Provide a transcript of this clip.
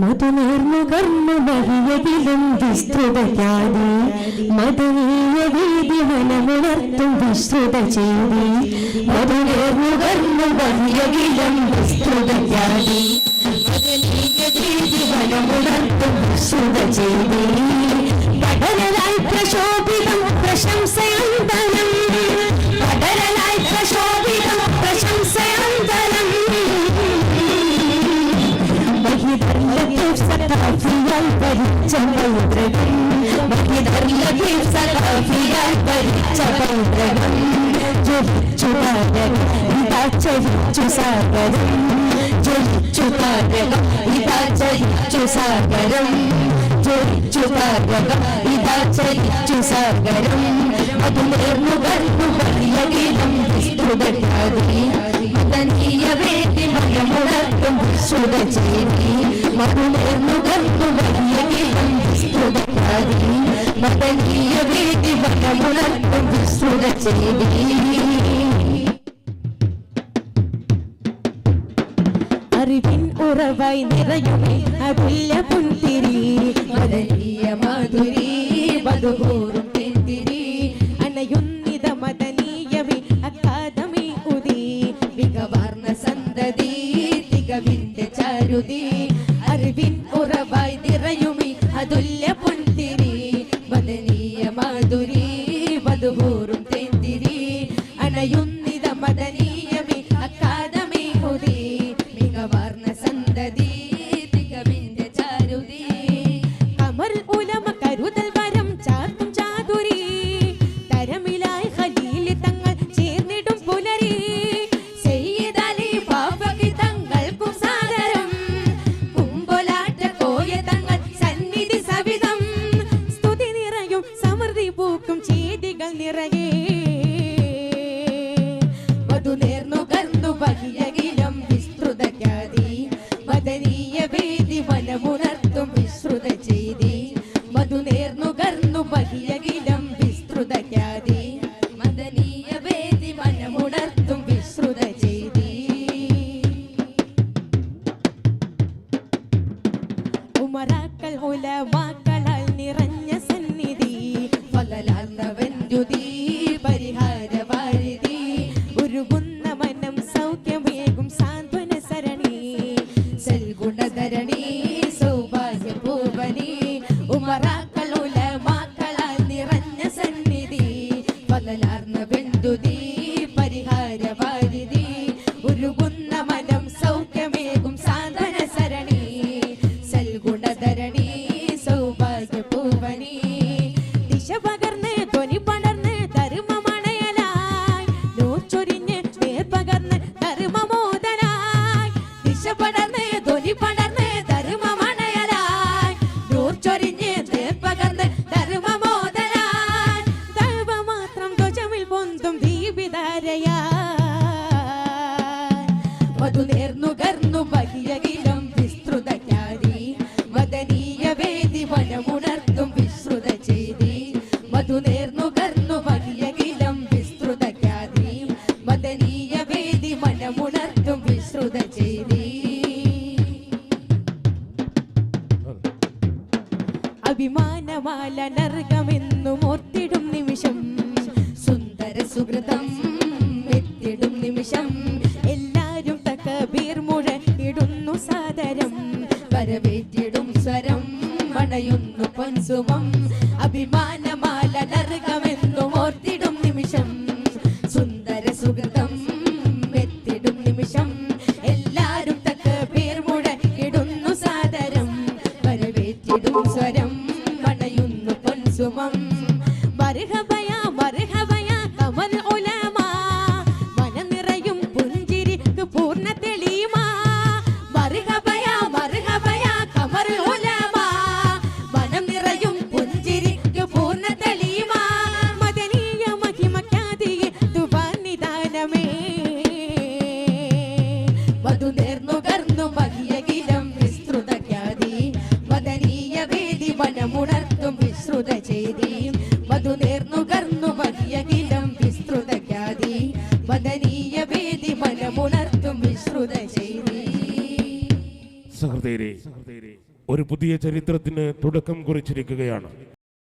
മധുനേർന്നുകർന്നു മഹിയകിലും വിസ്തൃതയാതി മദനീയ വീതി മനമുണർത്തും വിസ്തൃത ചെയ്തി മധുനേർന്നുകർന്നു മഹിയകിലും വിസ്തൃതയാതി മദനീയ വീതി മനമുണർത്തും വിസ്തൃത ചെയ്തി ಚಪೌತ್ರಗಂ ಭಕ್ತಿಧರ್ಮಕ್ಕೆ ಸಕಾಫಿಯ ಪರಿ ಚಪೌತ್ರಗಂ ಚುಪಾರಗಂ ಹಿತಾಚ ಚುಸಾಗರಂ ಚುಪಾರಗಂ ಹಿತಾಚ ಚುಸಾಗರಂ ಚುಪಾರಗಂ ಹಿತಾಚ ಚುಸಾಗರಂ ಅದು ಮುಗರ್ಭು ಪರಿಯಗಿಲಂ ಸುಗಟಾದಿ ಮದನೀಯ ವೇದಿ ಮಯಮುಡಕ್ಕಂ ಸುಗಚೇರಿ വലിയ ചെയ്തി അറിവിൻ ഉറവായി നിറയുമേ അതുല്യ പുൻതിരി. മദനീയ മാധുരി മധുകൂറും തെന്തിരി അണയുന്നിത മദനീയമി അക്കാദമി ഉദി. മികവാർന്ന സന്തതി തികവിന്റെ ചാരുതി. മദനീയ മാധുരി മദനീയ വേദി വനമുണർത്തും വിശ്രുത ചെയ്തി. മധു നേർന്നുകർന്നു ബഹിയകിലം വിസ്തൃതജ്ഞാതി മദനീയ വേദി മനമുണർത്തും വിശ്രുത ചെയ്തി. ഉമറാക്കൾ ഉലവാക്കളാൽ നിറഞ്ഞ സന്നിധി. ഫലലാർന്നവൻരുതി പരിഹാരവാരിധി ഫലലാർന്ന ബന്ധുതി പരിഹാരവാരിധി ഉരുകുന്ന മനം സൗഖ്യമേകും സാധന സരണി സൽഗുണധരണി അഭിമാനമാല നർഗമെന്നു ഓർത്തിടും നിമിഷം. സുന്ദര സുഹൃതം എത്തിടും നിമിഷം. എല്ലാരും തക്കബീർ ഇടുന്നു സാദരം. വരവേറ്റിടും സ്വരം മണയുന്നു പൊൻസുമം. അഭിമാനമാല നർഗമെന്നു ഓർത്തിടും നിമിഷം. സുന്ദര സുഹൃതം എത്തിടും നിമിഷം. എല്ലാരും തക്കബീർ ഇടുന്നു സാദരം. വരവേറ്റിടും സ്വരം മണയുന്നു പൊൻസുമം മർഹബയ മർഹബയ കമൽ ഉലമ. മനം നിറയും പുഞ്ചിരിക്ക് പൂർണ തെളിമ മർഹബയ മർഹബയ കമൽ ഉലമ. മനം നിറയും പുഞ്ചിരിക്ക് പൂർണ തെളിമ മദനീയ മഹിമക്കാതിയെ തുവാനിദാനമേ വധു നേർന്നുകർന്നു മഹിയകിലം വിസ്തൃത ഖ്യാതി. മദനീയ വേദി വനമുണർത്തും സഹൃദയരെ ഒരു പുതിയ ചരിത്രത്തിന് തുടക്കം കുറിച്ചിരിക്കുകയാണ്.